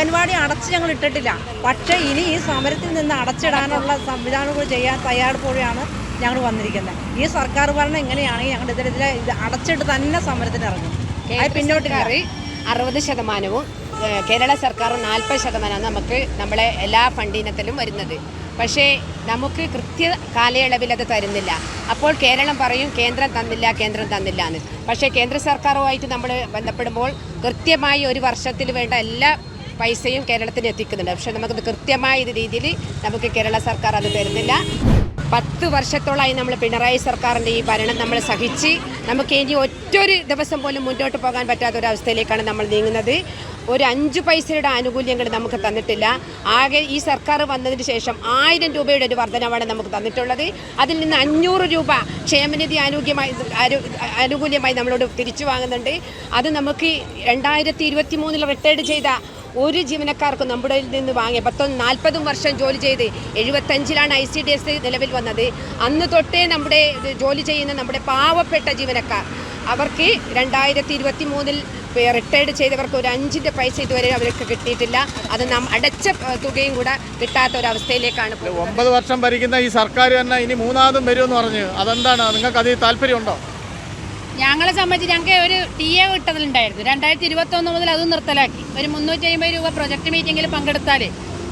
അംഗൻവാടി അടച്ച് ഞങ്ങൾ ഇട്ടിട്ടില്ല. പക്ഷേ ഇനി ഈ സമരത്തിൽ നിന്ന് അടച്ചിടാനുള്ള സംവിധാനങ്ങൾ ചെയ്യാൻ തയ്യാറെടുപ്പോടെയാണ് ഞങ്ങൾ വന്നിരിക്കുന്നത്. ഈ സർക്കാർ ഭരണം എങ്ങനെയാണെങ്കിൽ ഞങ്ങളുടെ ഇതിലെതിരെ ഇത് അടച്ചിട്ട് തന്നെ സമരത്തിന് ഇറങ്ങും. അത് കയറി. അറുപത് ശതമാനവും കേരള സർക്കാർ നാൽപ്പത് ശതമാനമാണ് നമുക്ക് നമ്മളെ എല്ലാ ഫണ്ടിനത്തിലും വരുന്നത്. പക്ഷേ നമുക്ക് കൃത്യ കാലയളവിൽ അത് തരുന്നില്ല. അപ്പോൾ കേരളം പറയും കേന്ദ്രം തന്നില്ല കേന്ദ്രം തന്നില്ല എന്ന്. പക്ഷേ കേന്ദ്ര സർക്കാരുമായിട്ട് നമ്മൾ ബന്ധപ്പെടുമ്പോൾ കൃത്യമായി ഒരു വർഷത്തിൽ വേണ്ട എല്ലാ പൈസയും കേരളത്തിൽ എത്തിക്കുന്നുണ്ട്. പക്ഷേ നമുക്ക് കൃത്യമായ രീതിയിൽ നമുക്ക് കേരള സർക്കാർ അത് തരുന്നില്ല. പത്ത് വർഷത്തോളമായി നമ്മൾ പിണറായി സർക്കാരിന്റെ ഈ ഭരണം നമ്മൾ സഹിച്ച് നമുക്ക് ഇനി ഒറ്റൊരു ദിവസം പോലും മുന്നോട്ട് പോകാൻ പറ്റാത്ത ഒരു അവസ്ഥയിലേക്കാണ് നമ്മൾ നീങ്ങുന്നത്. ഒരു അഞ്ച് പൈസയുടെ ആനുകൂല്യങ്ങൾ നമുക്ക് തന്നിട്ടില്ല. ആകെ ഈ സർക്കാർ വന്നതിന് ശേഷം ആയിരം രൂപയുടെ ഒരു വർധനവാണ് നമുക്ക് തന്നിട്ടുള്ളത്. അതിൽ നിന്ന് അഞ്ഞൂറ് രൂപ ക്ഷേമനിധി ആരോഗ്യമായി ആനുകൂല്യമായി നമ്മളോട് തിരിച്ചു വാങ്ങുന്നുണ്ട്. അത് നമുക്ക് രണ്ടായിരത്തി ഇരുപത്തി മൂന്നിൽ റിട്ടയർഡ് ചെയ്ത ഒരു ജീവനക്കാർക്കും നമ്മുടെ നിന്ന് വാങ്ങിയ പത്തൊന്ന് നാൽപ്പതും വർഷം ജോലി ചെയ്ത് എഴുപത്തഞ്ചിലാണ് ഐ സി ഡി എസ് നിലവിൽ വന്നത്. അന്ന് തൊട്ടേ നമ്മുടെ ജോലി ചെയ്യുന്ന നമ്മുടെ പാവപ്പെട്ട ജീവനക്കാർ അവർക്ക് രണ്ടായിരത്തി ഇരുപത്തി മൂന്നിൽ റിട്ടയർഡ് ചെയ്തവർക്ക് ഒരു അഞ്ചിന്റെ പൈസ ഇതുവരെ അവർക്ക് കിട്ടിയിട്ടില്ല. അത് നാം അടച്ച തുകയും കൂടെ കിട്ടാത്ത ഒരു അവസ്ഥയിലേക്കാണ് ഒമ്പത് വർഷം ഭരിക്കുന്ന ഈ സർക്കാർ തന്നെ ഇനി മൂന്നാമതും വരുമെന്ന് പറഞ്ഞു. അതെന്താണ്? നിങ്ങൾക്ക് അതിൽ താല്പര്യമുണ്ടോ? ഞങ്ങളെ സംബന്ധിച്ച് ഞങ്ങൾക്ക് ഒരു ടി എ കിട്ടുന്നുണ്ടായിരുന്നു രണ്ടായിരത്തി ഇരുപത്തൊന്ന് മുതൽ അത് നിർത്തലാക്കി. ഒരു മുന്നൂറ്റി അമ്പത് രൂപ പ്രൊജക്ട് മീറ്റിങ്ങിൽ പങ്കെടുത്താൽ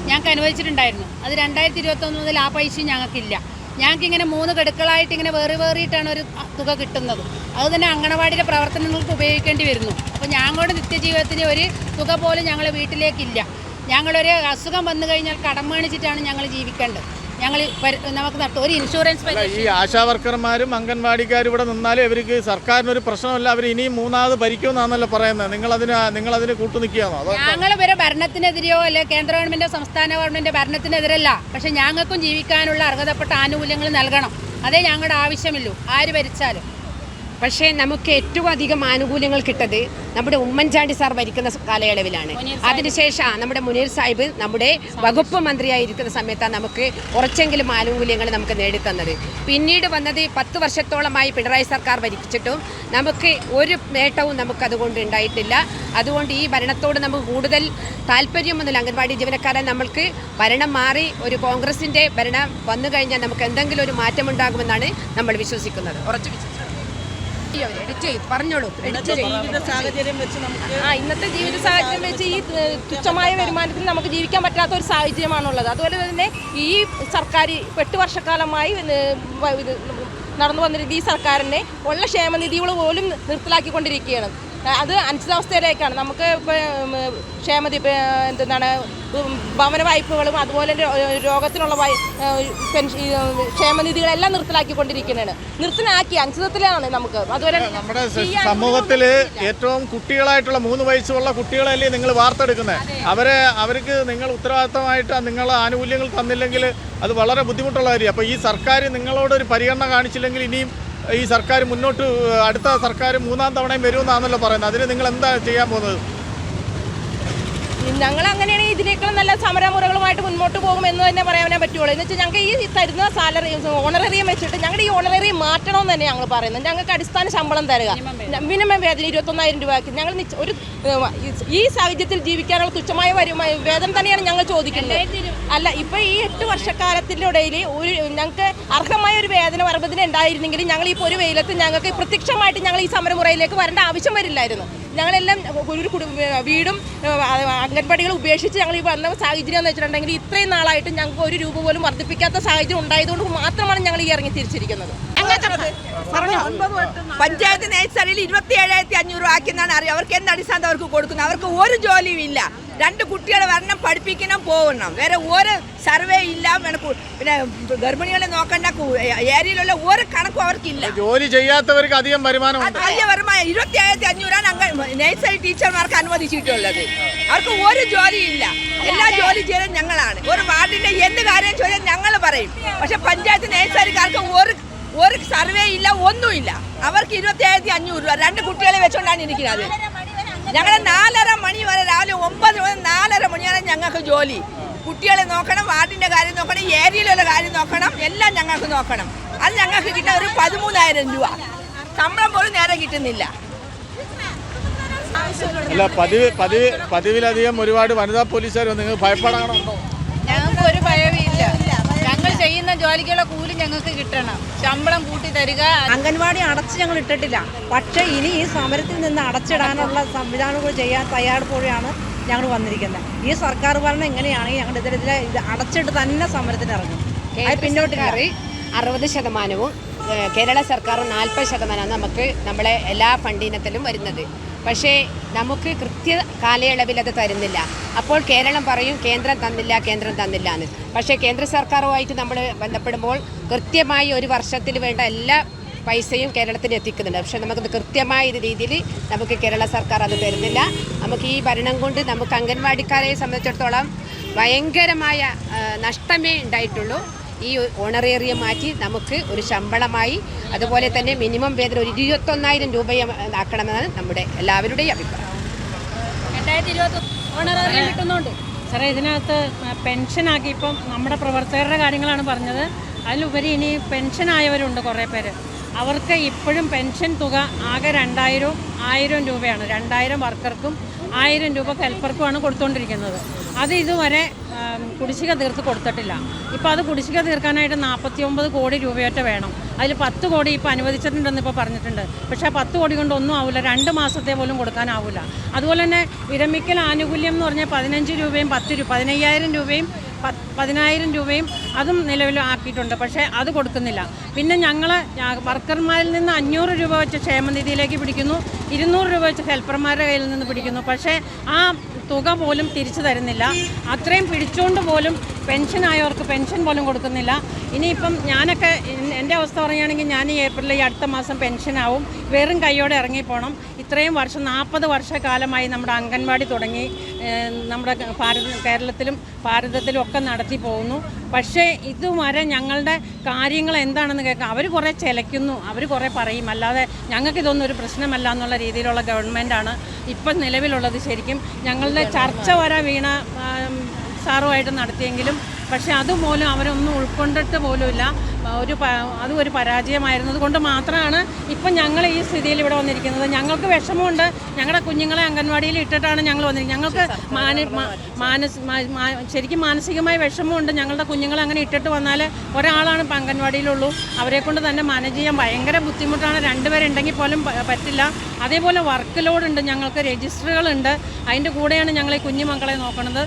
ഞങ്ങൾക്ക് അനുവദിച്ചിട്ടുണ്ടായിരുന്നു. അത് രണ്ടായിരത്തി ഇരുപത്തൊന്ന് മുതൽ ആ പൈസയും ഞങ്ങൾക്കില്ല. ഞങ്ങൾക്ക് ഇങ്ങനെ മൂന്ന് ഗഡുക്കളായിട്ട് ഇങ്ങനെ വേറി വേറിയിട്ടാണ് ഒരു തുക കിട്ടുന്നത്. അത് തന്നെ അങ്കണവാടിയുടെ പ്രവർത്തനങ്ങൾക്ക് ഉപയോഗിക്കേണ്ടി വരുന്നു. അപ്പോൾ ഞങ്ങളുടെ നിത്യജീവിതത്തിന് ഒരു തുക പോലും ഞങ്ങൾ വീട്ടിലേക്കില്ല. ഞങ്ങളൊരു അസുഖം വന്നു കഴിഞ്ഞാൽ കടം കാണിച്ചിട്ടാണ് ഞങ്ങൾ ജീവിക്കേണ്ടത്. ഞങ്ങൾ നമുക്ക് നട്ടു ഒരു ഇൻഷുറൻസ് ഈ ആശാ ഈ ആശാവർക്കർമാരും അംഗൻവാടിക്കാരും ഇവിടെ നിന്നാലും ഇവർക്ക് സർക്കാരിനൊരു പ്രശ്നമല്ല. അവർ ഇനിയും മൂന്നാമത് ഭരിക്കുമെന്നാണല്ലോ പറയുന്നത്. നിങ്ങൾ അതിന് കൂട്ടു നിൽക്കുകയാണോ? അതോ ഞങ്ങൾ ഇവരെ ഭരണത്തിനെതിരെയോ അല്ലെ കേന്ദ്ര ഗവൺമെന്റോ സംസ്ഥാന ഗവൺമെന്റ് ഭരണത്തിനെതിരല്ല. പക്ഷെ ഞങ്ങൾക്കും ജീവിക്കാനുള്ള അർഹതപ്പെട്ട ആനുകൂല്യങ്ങൾ നൽകണം. അതേ ഞങ്ങളുടെ ആവശ്യമില്ലൂ. ആര് ഭരിച്ചാലും. പക്ഷേ നമുക്ക് ഏറ്റവും അധികം ആനുകൂല്യങ്ങൾ കിട്ടത് നമ്മുടെ ഉമ്മൻചാണ്ടി സാർ ഭരിക്കുന്ന കാലയളവിലാണ്. അതിനുശേഷം നമ്മുടെ മുനീർ സാഹിബ് നമ്മുടെ വകുപ്പ് മന്ത്രിയായിരിക്കുന്ന സമയത്താണ് നമുക്ക് കുറച്ചെങ്കിലും ആനുകൂല്യങ്ങൾ നമുക്ക് നേടിത്തന്നത്. പിന്നീട് വന്നത് പത്ത് വർഷത്തോളമായി പിണറായി സർക്കാർ ഭരിച്ചിട്ടും നമുക്ക് ഒരു നേട്ടവും നമുക്ക് അതുകൊണ്ട് ഉണ്ടായിട്ടില്ല. അതുകൊണ്ട് ഈ ഭരണത്തോട് നമുക്ക് കൂടുതൽ താല്പര്യമൊന്നുമില്ല അംഗൻവാടി ജീവനക്കാരെ നമ്മൾക്ക് ഭരണം മാറി ഒരു കോൺഗ്രസിന്റെ ഭരണം വന്നു കഴിഞ്ഞാൽ നമുക്ക് എന്തെങ്കിലും ഒരു മാറ്റമുണ്ടാകുമെന്നാണ് നമ്മൾ വിശ്വസിക്കുന്നത്. ഉറച്ചു വിശ്വസിക്കുന്നത് എഡിറ്റ് പറഞ്ഞോളൂ എഡിറ്റ് ആ ഇന്നത്തെ ജീവിത സാഹചര്യം വെച്ച് ഈ തുച്ഛമായ വരുമാനത്തിൽ നമുക്ക് ജീവിക്കാൻ പറ്റാത്ത ഒരു സാഹചര്യമാണുള്ളത്. അതുപോലെ തന്നെ ഈ സർക്കാർ എട്ട് വർഷക്കാലമായി നടന്നു വന്നിരുന്ന ഈ സർക്കാരിനെ ഉള്ള ക്ഷേമനിധികൾ പോലും നിർത്തലാക്കിക്കൊണ്ടിരിക്കുകയാണ്. അത് അനിശ്ചിതാവസ്ഥയിലേക്കാണ്. നമുക്ക് ഇപ്പോൾ ക്ഷേമതി എന്താണ് ഭവന വായ്പകളും അതുപോലെ രോഗത്തിനുള്ള പെൻഷൻ ക്ഷേമനിധികളെല്ലാം നിർത്തലാക്കിക്കൊണ്ടിരിക്കുന്നതാണ് നിർത്തലാക്കി അനിശ്ചിതത്തിലാണ് നമുക്ക്. അതുപോലെ നമ്മുടെ സമൂഹത്തിൽ ഏറ്റവും കുട്ടികളായിട്ടുള്ള മൂന്ന് വയസ്സുള്ള കുട്ടികളല്ലേ നിങ്ങൾ വാർത്തെടുക്കുന്നത് അവരെ അവർക്ക് നിങ്ങൾ ഉത്തരവാദിത്തമായിട്ട് നിങ്ങൾ ആനുകൂല്യങ്ങൾ തന്നില്ലെങ്കിൽ അത് വളരെ ബുദ്ധിമുട്ടുള്ള കാര്യമാണ് അപ്പോൾ ഈ സർക്കാർ നിങ്ങളോട് ഒരു പരിഗണന കാണിച്ചില്ലെങ്കിൽ ഇനിയും ഈ സർക്കാർ മുന്നോട്ട് അടുത്ത സർക്കാർ മൂന്നാം തവണയും വരുമെന്നാണല്ലോ പറയുന്നത്. അതിന് നിങ്ങൾ എന്താ ചെയ്യാൻ പോകുന്നത്? ഞങ്ങൾ അങ്ങനെയാണെങ്കിൽ ഇതിനേക്കാളും നല്ല സമരമുറകളുമായിട്ട് മുന്നോട്ട് പോകും എന്ന് തന്നെ പറയാനേ പറ്റുള്ളൂ. എന്ന് വെച്ചാൽ ഞങ്ങൾക്ക് ഈ തരുന്ന സാലറി ഓണറേറിയം വെച്ചിട്ട് ഞങ്ങളുടെ ഈ ഓണറേറിയം മാറ്റണമെന്ന് തന്നെ ഞങ്ങൾ പറയുന്നത്. ഞങ്ങൾക്ക് അടിസ്ഥാന ശമ്പളം തരിക. മിനിമം വേതനം ഇരുപത്തൊന്നായിരം രൂപയ്ക്ക്. ഞങ്ങൾ ഒരു ഈ സാഹചര്യത്തിൽ ജീവിക്കാനുള്ള തുച്ഛമായ വരുമായ വേതനം തന്നെയാണ് ഞങ്ങൾ ചോദിക്കുന്നത്. അല്ല ഇപ്പം ഈ എട്ട് വർഷക്കാലത്തിന്റെ ഇടയിൽ ഒരു ഞങ്ങൾക്ക് അർഹമായ ഒരു വേതനം അറുപതിന് ഉണ്ടായിരുന്നെങ്കിൽ ഞങ്ങൾ ഇപ്പോൾ ഒരു വെയിലത്ത് ഞങ്ങൾക്ക് പ്രത്യക്ഷമായിട്ട് ഞങ്ങൾ ഈ സമരമുറയിലേക്ക് വരേണ്ട ആവശ്യം വരില്ലായിരുന്നു. ഞങ്ങളെല്ലാം ഒരു കുടുംബ വീടും അംഗൻവാടികൾ അംഗൻവാടികളും ഉപേക്ഷിച്ച് ഞങ്ങൾ ഈ വന്ന സാഹചര്യം എന്ന് വെച്ചിട്ടുണ്ടെങ്കിൽ ഇത്രയും നാളായിട്ട് ഞങ്ങൾക്ക് ഒരു രൂപ പോലും വർദ്ധിപ്പിക്കാത്ത സാഹചര്യം ഉണ്ടായതുകൊണ്ട് മാത്രമാണ് ഞങ്ങൾ ഈ ഇറങ്ങി തിരിച്ചിരിക്കുന്നത്. പഞ്ചായത്ത് നേഴ്സറിയിൽ ഇരുപത്തി ഏഴായിരത്തി അഞ്ഞൂറ് രൂപ ആക്കിയെന്നാണ് അറിയാം. അവർക്ക് എന്ത് അടിസ്ഥാനത്ത് അവർക്ക് കൊടുക്കുന്നത്? അവർക്ക് ഒരു ജോലിയും ഇല്ല. രണ്ട് കുട്ടികളെ വരണം പഠിപ്പിക്കണം പോകണം വേറെ ഒരു സർവേ ഇല്ല പിന്നെ ഗർഭിണികളെ നോക്കണ്ട ഏരിയയിലുള്ള ഒരു കണക്കും അവർക്കില്ല. ജോലി ചെയ്യാത്തവർക്ക് അധികം വരുമാനം അധിക വരുമാനം. ഇരുപത്തി ആയിരത്തി അഞ്ഞൂറാണ് അങ്ങ് നഴ്സറി ടീച്ചർമാർക്ക് അനുവദിച്ചിട്ടുള്ളത്. അവർക്ക് ഒരു ജോലി ഇല്ല. എല്ലാ ജോലി ചെയ്തത് ഞങ്ങളാണ്. ഒരു വാർഡിന്റെ എന്ത് കാര്യം ചോദിച്ചാൽ ഞങ്ങൾ പറയും. പക്ഷെ പഞ്ചായത്ത് നഴ്സറിക്കാർക്ക് ഒരു ഒരു സർവേ ഇല്ല ഒന്നുമില്ല. അവർക്ക് ഇരുപത്തി ആയിരത്തി അഞ്ഞൂറ് രൂപ. രണ്ട് കുട്ടികളെ വെച്ചുകൊണ്ടാണ് ഇരിക്കുന്നത്. ഞങ്ങളെ നാലര മണി വരെ രാവിലെ ഒമ്പത് മുതൽ നാലര മണി വരെ ഞങ്ങൾക്ക് ജോലി. കുട്ടികളെ നോക്കണം വാർഡിന്റെ കാര്യം നോക്കണം ഏരിയയിലുള്ള കാര്യം നോക്കണം എല്ലാം ഞങ്ങൾക്ക് നോക്കണം. അത് ഞങ്ങൾക്ക് കിട്ടുന്ന ഒരു പതിമൂന്നായിരം രൂപ. ശമ്പളം പോലും നേരെ കിട്ടുന്നില്ല. അല്ല പതിവ് പതിവ് പതിവിലധികം ഒരുപാട് വനിതാ പോലീസുകാർ നിങ്ങൾ ഭയപ്പെടാണോ ഞങ്ങൾക്ക് ചെയ്യുന്ന ജോലിക്കുള്ള കൂലി ഞങ്ങൾക്ക് കിട്ടണം. ശമ്പളം കൂട്ടി തരിക. അംഗൻവാടി അടച്ച് ഞങ്ങൾ ഇട്ടിട്ടില്ല. പക്ഷേ ഇനി ഈ സമരത്തിൽ നിന്ന് അടച്ചിടാനുള്ള സംവിധാനങ്ങൾ ചെയ്യാൻ തയ്യാറെടുപ്പോടെയാണ് ഞങ്ങൾ വന്നിരിക്കുന്നത്. ഈ സർക്കാർ ഭരണം എങ്ങനെയാണെങ്കിൽ ഞങ്ങളുടെ ഇതിലെതിരെ ഇത് അടച്ചിട്ട് തന്നെ സമരത്തിന് ഇറങ്ങും. പിന്നോട്ട് കയറി അറുപത് ശതമാനവും കേരള സർക്കാർ നാൽപ്പത് ശതമാനമാണ് നമുക്ക് നമ്മളെ എല്ലാ ഫണ്ടിനത്തിലും വരുന്നത്. പക്ഷേ നമുക്ക് കൃത്യ കാലയളവിൽ അത് തരുന്നില്ല. അപ്പോൾ കേരളം പറയും കേന്ദ്രം തന്നില്ല കേന്ദ്രം തന്നില്ല എന്ന്. പക്ഷേ കേന്ദ്ര സർക്കാരുമായിട്ട് നമ്മൾ ബന്ധപ്പെടുമ്പോൾ കൃത്യമായി ഒരു വർഷത്തിൽ വേണ്ട എല്ലാ പൈസയും കേരളത്തിന് എത്തിക്കുന്നുണ്ട്. പക്ഷേ നമുക്കത് കൃത്യമായ രീതിയിൽ നമുക്ക് കേരള സർക്കാർ അത് തരുന്നില്ല. നമുക്ക് ഈ ഭരണം കൊണ്ട് നമുക്ക് അംഗൻവാടിക്കാരെ സംബന്ധിച്ചിടത്തോളം ഭയങ്കരമായ നഷ്ടമേ ഉണ്ടായിട്ടുള്ളൂ. ഈ ഓണറേറിയ മാറ്റി നമുക്ക് ഒരു ശമ്പളമായി അതുപോലെ തന്നെ മിനിമം വേതനം ഒരു ഇരുപത്തൊന്നായിരം രൂപയും ആക്കണമെന്നാണ് നമ്മുടെ എല്ലാവരുടെയും അഭിപ്രായം. ഓണറേറിയം കിട്ടുന്നുണ്ട്. സാറേ ഇതിനകത്ത് പെൻഷനാക്കി ഇപ്പം നമ്മുടെ പ്രവർത്തകരുടെ കാര്യങ്ങളാണ് പറഞ്ഞത്. അതിലുപരി ഇനി പെൻഷനായവരുണ്ട് കുറേ പേര്. അവർക്ക് ഇപ്പോഴും പെൻഷൻ തുക ആകെ രണ്ടായിരവും ആയിരം രൂപയാണ്. രണ്ടായിരം വർക്കർക്കും ആയിരം രൂപ ഹെൽപ്പർക്കുമാണ് കൊടുത്തുകൊണ്ടിരിക്കുന്നത് അത് ഇതുവരെ കുടിശ്ശിക തീർത്ത് കൊടുത്തിട്ടില്ല. ഇപ്പോൾ അത് കുടിശ്ശിക തീർക്കാനായിട്ട് നാൽപ്പത്തി ഒമ്പത് കോടി രൂപയൊക്കെ വേണം. അതിൽ പത്ത് കോടി ഇപ്പോൾ അനുവദിച്ചിട്ടുണ്ടെന്ന് ഇപ്പോൾ പറഞ്ഞിട്ടുണ്ട്. പക്ഷേ ആ പത്ത് കോടി കൊണ്ട് ഒന്നും ആവില്ല രണ്ട് മാസത്തെ പോലും കൊടുക്കാനാവില്ല അതുപോലെ തന്നെ വിരമിക്കൽ ആനുകൂല്യം എന്ന് പറഞ്ഞാൽ പതിനഞ്ച് രൂപയും പത്ത് രൂപ പതിനയ്യായിരം രൂപയും പതിനായിരം രൂപയും അതും നിലവിൽ ആക്കിയിട്ടുണ്ട്. പക്ഷേ അത് കൊടുക്കുന്നില്ല. പിന്നെ ഞങ്ങൾ വർക്കർമാരിൽ നിന്ന് അഞ്ഞൂറ് രൂപ വെച്ച് ക്ഷേമനിധിയിലേക്ക് പിടിക്കുന്നു. ഇരുന്നൂറ് രൂപ വെച്ച് ഹെൽപ്പർമാരുടെ കയ്യിൽ നിന്ന് പിടിക്കുന്നു. പക്ഷേ ആ തുക പോലും തിരിച്ചു തരുന്നില്ല. അത്രയും പിടിച്ചുകൊണ്ട് പോലും പെൻഷനായവർക്ക് പെൻഷൻ പോലും കൊടുക്കുന്നില്ല. ഇനിയിപ്പം ഞാനൊക്കെ എന്റെ അവസ്ഥ പറയുകയാണെങ്കിൽ ഞാൻ ഈ ഏപ്രിലിൽ ഈ അടുത്ത മാസം പെൻഷനാവും. വെറും കൈയോടെ ഇറങ്ങിപ്പോണം. ഇത്രയും വർഷം നാൽപ്പത് വർഷക്കാലമായി നമ്മുടെ അംഗൻവാടി തുടങ്ങി. നമ്മുടെ ഭാരത കേരളത്തിലും ഭാരതത്തിലും ഒക്കെ നടത്തി പോകുന്നു. പക്ഷേ ഇതുവരെ ഞങ്ങളുടെ കാര്യങ്ങൾ എന്താണെന്ന് കേൾക്കാം അവർ കുറേ ചിലയ്ക്കുന്നു. അവർ കുറേ പറയും. അല്ലാതെ ഞങ്ങൾക്കിതൊന്നും ഒരു പ്രശ്നമല്ല എന്നുള്ള രീതിയിലുള്ള ഗവൺമെന്റാണ് ഇപ്പം നിലവിലുള്ളത് ശരിക്കും. ഞങ്ങളുടെ ചർച്ച വരെ വീണ സാറുമായിട്ട് നടത്തിയെങ്കിലും പക്ഷേ അതുമൂലം അവരൊന്നും ഉൾക്കൊണ്ടിട്ട് പോലുമില്ല. ഒരു അതും ഒരു പരാജയമായിരുന്നത് കൊണ്ട് മാത്രമാണ് ഇപ്പം ഞങ്ങൾ ഈ സ്ഥിതിയിൽ ഇവിടെ വന്നിരിക്കുന്നത്. ഞങ്ങൾക്ക് വിഷമമുണ്ട്. ഞങ്ങളുടെ കുഞ്ഞുങ്ങളെ അംഗൻവാടിയിൽ ഇട്ടിട്ടാണ് ഞങ്ങൾ വന്നിരിക്കുന്നത്. ഞങ്ങൾക്ക് ശരിക്കും മാനസികമായ വിഷമമുണ്ട്. ഞങ്ങളുടെ കുഞ്ഞുങ്ങളെ അങ്ങനെ ഇട്ടിട്ട് വന്നാൽ ഒരാളാണ് ഇപ്പം അംഗൻവാടിയിലുള്ളൂ. അവരെക്കൊണ്ട് തന്നെ മാനേജ് ചെയ്യാൻ ഭയങ്കര ബുദ്ധിമുട്ടാണ്. രണ്ടുപേരുണ്ടെങ്കിൽ പോലും പറ്റില്ല. അതേപോലെ വർക്ക് ലോഡ് ഉണ്ട് ഞങ്ങൾക്ക് രജിസ്റ്ററുകളുണ്ട്. അതിന്റെ കൂടെയാണ് ഞങ്ങൾ ഈ കുഞ്ഞു മക്കളെ നോക്കുന്നത്.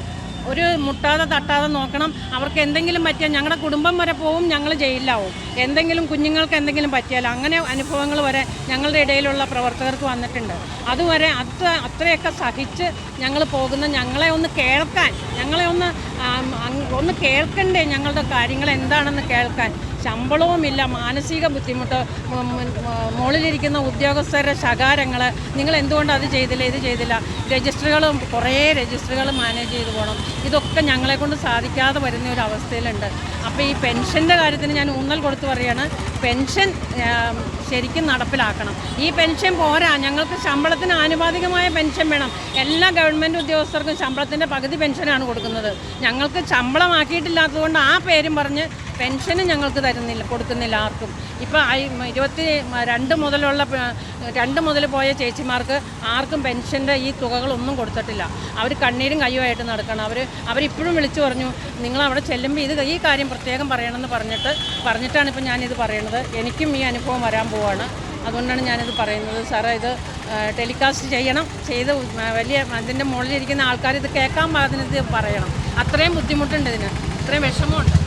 ഒരു മുട്ടാതെ തട്ടാതെ നോക്കണം. അവർക്ക് എന്തെങ്കിലും പറ്റിയാൽ ഞങ്ങളുടെ കുടുംബം വരെ പോവും ഞങ്ങൾ ജയിലിലാവും. എന്തെങ്കിലും കുഞ്ഞുങ്ങൾക്ക് എന്തെങ്കിലും പറ്റിയാൽ അങ്ങനെ അനുഭവങ്ങൾ വരെ ഞങ്ങളുടെ ഇടയിലുള്ള പ്രവർത്തകർക്ക് വന്നിട്ടുണ്ട്. അതുവരെ അത്ര അത്രയൊക്കെ സഹിച്ച് ഞങ്ങൾ പോകുന്ന ഞങ്ങളെ ഒന്ന് കേൾക്കാൻ ഞങ്ങളെ ഒന്ന് ഒന്ന് കേൾക്കണ്ടേ ഞങ്ങളുടെ കാര്യങ്ങൾ എന്താണെന്ന് കേൾക്കാൻ? ശമ്പളവുമില്ല മാനസിക ബുദ്ധിമുട്ട് മുകളിലിരിക്കുന്ന ഉദ്യോഗസ്ഥരുടെ ശകാരങ്ങൾ നിങ്ങൾ എന്തുകൊണ്ട് അത് ചെയ്തില്ല ഇത് ചെയ്തില്ല? രജിസ്റ്ററുകളും കുറേ രജിസ്റ്ററുകൾ മാനേജ് ചെയ്ത് പോകണം. ഇതൊക്കെ ഞങ്ങളെ കൊണ്ട് സാധിക്കാതെ വരുന്ന ഒരു അവസ്ഥയിലുണ്ട്. അപ്പോൾ ഈ പെൻഷന്റെ കാര്യത്തിന് ഞാൻ ഊന്നൽ കൊടുത്ത് പറയുകയാണ് പെൻഷൻ ശരിക്കും നടപ്പിലാക്കണം. ഈ പെൻഷൻ പോരാ. ഞങ്ങൾക്ക് ശമ്പളത്തിന് ആനുപാതികമായ പെൻഷൻ വേണം. എല്ലാ ഗവൺമെന്റ് ഉദ്യോഗസ്ഥർക്കും ശമ്പളത്തിന്റെ പകുതി പെൻഷനാണ് കൊടുക്കുന്നത്. ഞങ്ങൾക്ക് ശമ്പളമാക്കിയിട്ടില്ലാത്തതുകൊണ്ട് ആ പേരും പറഞ്ഞ് പെൻഷനും ഞങ്ങൾക്ക് തരുന്നില്ല കൊടുക്കുന്നില്ല ആർക്കും. ഇപ്പോൾ ഇരുപത്തി രണ്ട് മുതലുള്ള രണ്ട് മുതൽ പോയ ചേച്ചിമാർക്ക് ആർക്കും പെൻഷന്റെ ഈ തുകകളൊന്നും കൊടുത്തിട്ടില്ല. അവർ കണ്ണീരും കയ്യുമായിട്ട് നടക്കണം. അവർ അവരിപ്പോഴും വിളിച്ചു പറഞ്ഞു നിങ്ങൾ അവിടെ ചെല്ലുമ്പോൾ ഇത് ഈ കാര്യം പ്രത്യേകം പറയണമെന്ന് പറഞ്ഞിട്ട് പറഞ്ഞിട്ടാണ് ഇപ്പം ഞാനിത് പറയുന്നത് എനിക്കും ഈ അനുഭവം വരാൻ പോവാണ്. അതുകൊണ്ടാണ് ഞാനിത് പറയുന്നത്. സാറേ ഇത് ടെലികാസ്റ്റ് ചെയ്യണം. ചെയ്ത് വലിയ അതിന്റെ മുകളിലിരിക്കുന്ന ആൾക്കാർ ഇത് കേൾക്കാൻ പാകത്തിന് ഇത് പറയണം. അത്രയും ബുദ്ധിമുട്ടുണ്ട് ഇതിന്. അത്രയും വിഷമമുണ്ട്.